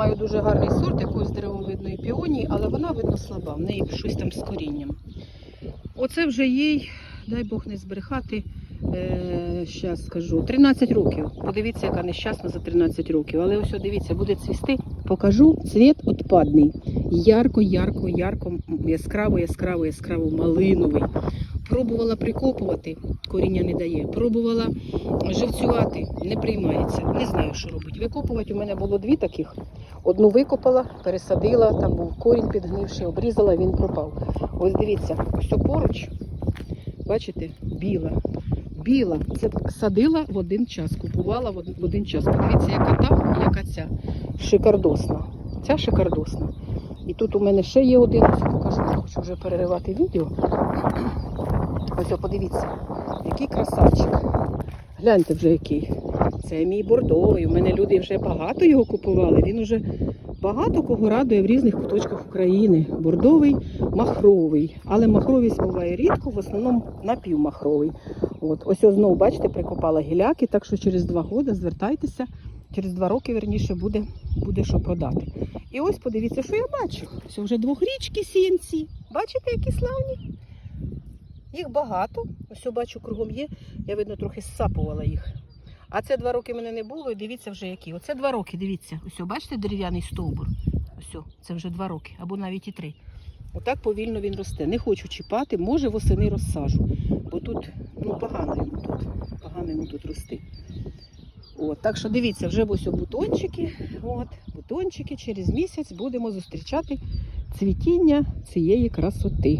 маю дуже гарний сорт якоїсь деревовидної піонії, але вона видно слаба, в неї щось там з корінням. Оце вже їй, дай Бог не збрехати, е, щас скажу, 13 років. Подивіться, яка нещасна за 13 років. Але ось дивіться, буде цвісти. Покажу цвіт отпадний. Ярко, ярко, ярко, яскраво, яскраво, яскраво малиновий. Пробувала прикопувати, коріння не дає. Пробувала живцювати, не приймається. Не знаю, що робити. Викопувати у мене було дві таких. Одну викопала, пересадила, там був корінь підгнивший, обрізала, він пропав. Ось дивіться, ось поруч, бачите, біла. Біла. Це садила в один час, купувала в один, час. Подивіться, яка та, і яка ця. Шикардосна. Ця шикардосна. І тут у мене ще є один, покажу, не хочу вже переривати відео. Ось, подивіться, який красавчик. Гляньте вже який. Це мій бордовий. У мене люди вже багато його купували. Він уже багато кого радує в різних куточках України. Бордовий, махровий. Але махровість буває рідко, в основному напівмахровий. От, ось ось знову, бачите, прикопала гіляки, так що через два роки звертайтеся. Через два роки, верніше, буде, буде що продати. І ось подивіться, що я бачу. Ось вже двохрічки сіянці. Бачите, які славні? Їх багато. Ось я бачу, кругом є. Я, видно, трохи зсапувала їх. А це два роки мене не було, і дивіться вже які. Оце два роки, дивіться. Ось, бачите, дерев'яний стовбур. Ось, це вже два роки, або навіть і три. Отак повільно він росте. Не хочу чіпати, може восени розсажу. Бо тут ну, погано йому тут. Погано йому тут рости. От, так що дивіться, вже ось бутончики. От, бутончики через місяць будемо зустрічати цвітіння цієї красоти.